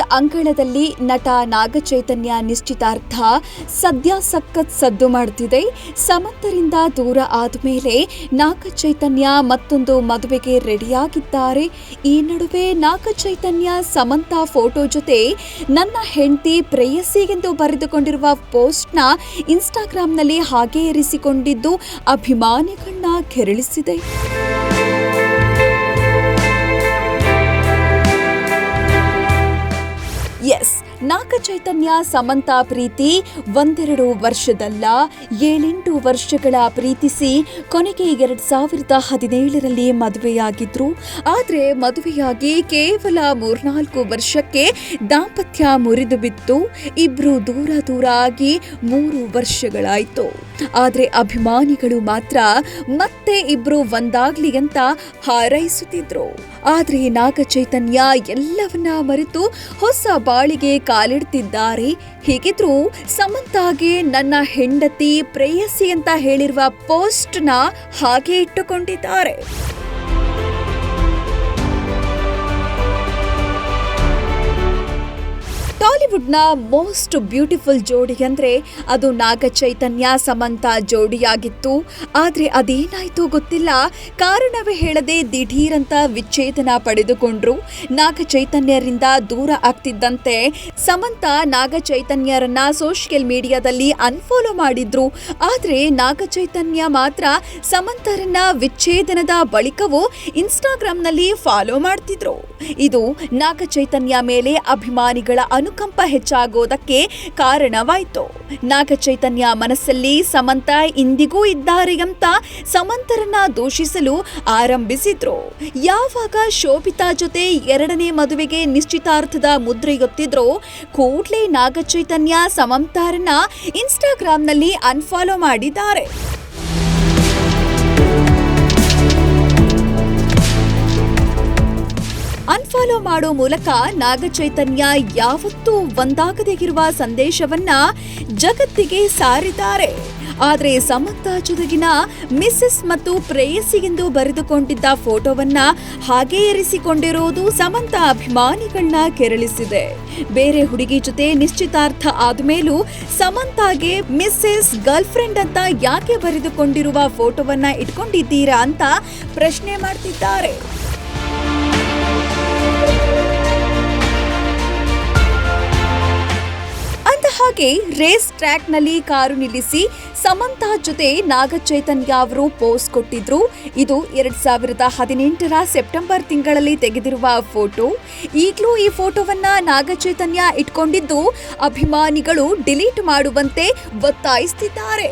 ಅಂಗಳದಲ್ಲಿ ನಟ ನಾಗಚೈತನ್ಯ ನಿಶ್ಚಿತಾರ್ಥ ಸದ್ಯ ಸಖತ್ ಸದ್ದು ಮಾಡುತ್ತಿದೆ ಸಮಂತರಿಂದ ದೂರ ಆದಮೇಲೆ ನಾಗಚೈತನ್ಯ ಮತ್ತೊಂದು ಮದುವೆಗೆ ರೆಡಿಯಾಗಿದ್ದಾರೆ. ಈ ನಡುವೆ ನಾಗಚೈತನ್ಯ, ಸಮಂತ ಫೋಟೋ ಜೊತೆ ನನ್ನ ಹೆಂಡತಿ ಪ್ರೇಯಸಿ ಎಂದು ಬರೆದುಕೊಂಡಿರುವ ಪೋಸ್ಟ್ನ ಇನ್ಸ್ಟಾಗ್ರಾಂನಲ್ಲಿ ಹಾಗೆ ಇರಿಸಿಕೊಂಡಿದ್ದು ಅಭಿಮಾನಿಗಳನ್ನ ಕೆರಳಿಸಿದೆ. ನಾಗಚೈತನ್ಯ ಸಮಂತ ಪ್ರೀತಿ ಒಂದೆರಡು ವರ್ಷದಲ್ಲ. ಏಳೆಂಟು ವರ್ಷಗಳ ಪ್ರೀತಿಸಿ ಕೊನೆಗೆ ಎರಡು ಸಾವಿರದ ಹದಿನೇಳರಲ್ಲಿ ಮದುವೆಯಾಗಿದ್ರು. ಆದರೆ ಮದುವೆಯಾಗಿ ಕೇವಲ ಮೂರ್ನಾಲ್ಕು ವರ್ಷಕ್ಕೆ ದಾಂಪತ್ಯ ಮುರಿದು ಬಿತ್ತು ಇಬ್ರು ದೂರ ದೂರ ಆಗಿ ಮೂರು ವರ್ಷಗಳಾಯ್ತು. ಆದರೆ ಅಭಿಮಾನಿಗಳು ಮಾತ್ರ ಮತ್ತೆ ಇಬ್ರು ಒಂದಾಗ್ಲಿ ಅಂತ ಹಾರೈಸುತ್ತಿದ್ರು. ಆದರೆ ನಾಗಚೈತನ್ಯ ಎಲ್ಲವನ್ನ ಮರೆತು ಹೊಸ ಬಾಳಿಗೆ ಕಾಲಿಡ್ತಿದ್ದಾರೆ. ಹೀಗಿದ್ರು ಸಮಂತಾಗೆ ನನ್ನ ಹೆಂಡತಿ ಪ್ರೇಯಸಿ ಅಂತ ಹೇಳಿರುವ ಪೋಸ್ಟ್ನ ಹಾಗೆ ಇಟ್ಟುಕೊಂಡಿದ್ದಾರೆ. ಟಾಲಿವುಡ್ನ ಮೋಸ್ಟ್ ಬ್ಯೂಟಿಫುಲ್ ಜೋಡಿ ಅಂದರೆ ಅದು ನಾಗ ಚೈತನ್ಯ ಸಮಂತ ಜೋಡಿಯಾಗಿತ್ತು. ಆದರೆ ಅದೇನಾಯಿತು ಗೊತ್ತಿಲ್ಲ. ಕಾರಣವೇ ಹೇಳದೆ ದಿಢೀರಂತ ವಿಚ್ಛೇದನ ಪಡೆದುಕೊಂಡ್ರು. ನಾಗ ಚೈತನ್ಯರಿಂದ ದೂರ ಆಗ್ತಿದ್ದಂತೆ ಸಮಂತ ನಾಗ ಚೈತನ್ಯರನ್ನ ಸೋಷಿಯಲ್ ಮೀಡಿಯಾದಲ್ಲಿ ಅನ್ಫಾಲೋ ಮಾಡಿದ್ರು. ಆದರೆ ನಾಗ ಚೈತನ್ಯ ಮಾತ್ರ ಸಮಂತರನ್ನ ವಿಚ್ಛೇದನದ ಬಳಿಕವೂ ಇನ್ಸ್ಟಾಗ್ರಾಮ್ನಲ್ಲಿ ಫಾಲೋ ಮಾಡ್ತಿದ್ರು. ಇದು ನಾಗಚೈತನ್ಯ ಮೇಲೆ ಅಭಿಮಾನಿಗಳ ಅನುಕಂಪ ಹೆಚ್ಚಾಗೋದಕ್ಕೆ ಕಾರಣವಾಯಿತು. ನಾಗಚೈತನ್ಯ ಮನಸ್ಸಲ್ಲಿ ಸಮಂತ ಇಂದಿಗೂ ಇದ್ದಾರೆ ಅಂತ ಸಮಂತರನ್ನ ದೂಷಿಸಲು ಆರಂಭಿಸಿದ್ರು. ಯಾವಾಗ ಶೋಭಿತಾ ಜೊತೆ ಎರಡನೇ ಮದುವೆಗೆ ನಿಶ್ಚಿತಾರ್ಥದ ಮುದ್ರೆಯೊತ್ತಿದ್ರೋ, ಕೂಡ್ಲೇ ನಾಗಚೈತನ್ಯ ಸಮಂತಾರನ್ನ ಇನ್ಸ್ಟಾಗ್ರಾಂನಲ್ಲಿ ಅನ್ಫಾಲೋ ಮಾಡಿದ್ದಾರೆ. ಅನ್ಫಾಲೋ ಮಾಡೋ ಮೂಲಕ ನಾಗಚೈತನ್ಯ ಯಾವತ್ತೂ ಒಂದಾಗದೇ ಇರುವ ಸಂದೇಶವನ್ನ ಜಗತ್ತಿಗೆ ಸಾರಿದ್ದಾರೆ. ಆದರೆ ಸಮಂತ ಜೊತೆಗಿನ ಮಿಸ್ಸಸ್ ಮತ್ತು ಪ್ರೇಯಸಿ ಎಂದು ಬರೆದುಕೊಂಡಿದ್ದ ಫೋಟೋವನ್ನ ಹಾಗೆ ಇರಿಸಿಕೊಂಡಿರೋದು ಸಮಂತ ಅಭಿಮಾನಿಗಳನ್ನ ಕೆರಳಿಸಿದೆ. ಬೇರೆ ಹುಡುಗಿ ಜೊತೆ ನಿಶ್ಚಿತಾರ್ಥ ಆದ್ಮೇಲೂ ಸಮಂತಾಗೆ ಮಿಸ್ಸೆಸ್ ಗರ್ಲ್ ಫ್ರೆಂಡ್ ಅಂತ ಯಾಕೆ ಬರೆದುಕೊಂಡಿರುವ ಫೋಟೋವನ್ನ ಇಟ್ಕೊಂಡಿದ್ದೀರಾ ಅಂತ ಪ್ರಶ್ನೆ ಮಾಡ್ತಿದ್ದಾರೆ. ಹಾಗೆ ರೇಸ್ ಟ್ರ್ಯಾಕ್ನಲ್ಲಿ ಕಾರು ನಿಲ್ಲಿಸಿ ಸಮಂತ ಜೊತೆ ನಾಗಚೈತನ್ಯ ಅವರು ಪೋಸ್ ಕೊಟ್ಟಿದ್ರು. ಇದು ಎರಡ್ ಸಾವಿರದ ಹದಿನೆಂಟರ ಸೆಪ್ಟೆಂಬರ್ ತಿಂಗಳಲ್ಲಿ ತೆಗೆದಿರುವ ಫೋಟೋ. ಈಗಲೂ ಈ ಫೋಟೋವನ್ನ ನಾಗಚೈತನ್ಯ ಇಟ್ಕೊಂಡಿದ್ದು, ಅಭಿಮಾನಿಗಳು ಡಿಲೀಟ್ ಮಾಡುವಂತೆ ಒತ್ತಾಯಿಸುತ್ತಿದ್ದಾರೆ